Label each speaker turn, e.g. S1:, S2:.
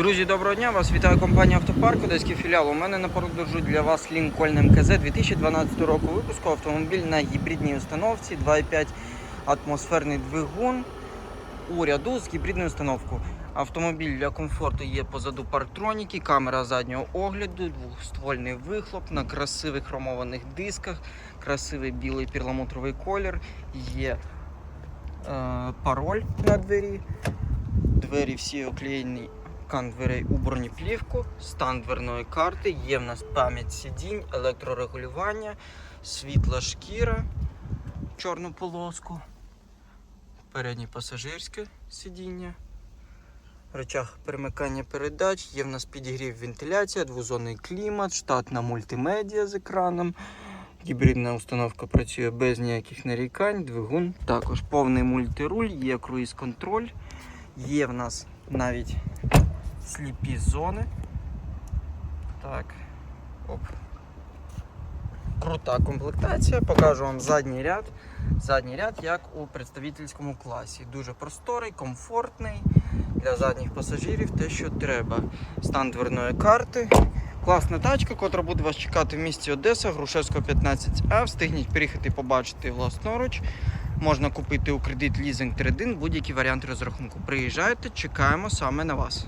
S1: Друзі, доброго дня! Вас вітає компанія Автопарк, Одеський філіал. У мене на продажу для вас Lincoln МКЗ 2012 року випуску. Автомобіль на гібридній установці 2,5 атмосферний двигун у ряду з гібридною установкою. Автомобіль для комфорту є позаду парктроніки, камера заднього огляду, двохствольний вихлоп на красивих хромованих дисках, красивий білий перламутровий колір, є е, пароль на двері. Двері всі оклеєні кан дверей у бронеплівку, стан дверної карти, є в нас пам'ять сидінь, електрорегулювання, світла шкіра, чорну полоску, переднє пасажирське сидіння, речах перемикання передач, є в нас підігрів вентиляція, двозонний клімат, штатна мультимедіа з екраном. Гібридна установка працює без ніяких нарікань, двигун також повний мультируль, є круїз-контроль, є в нас навіть сліпі зони. Так. Оп. Крута комплектація. Покажу вам задній ряд. Задній ряд, як у представительському класі. Дуже просторий, комфортний. Для задніх пасажирів те, що треба. Стан дверної карти. Класна тачка, котра буде вас чекати в місті Одеса, Грушевського 15А. Встигніть приїхати побачити власноруч. Можна купити у кредит лізинг трейдин, будь-який варіант розрахунку. Приїжджайте, чекаємо саме на вас.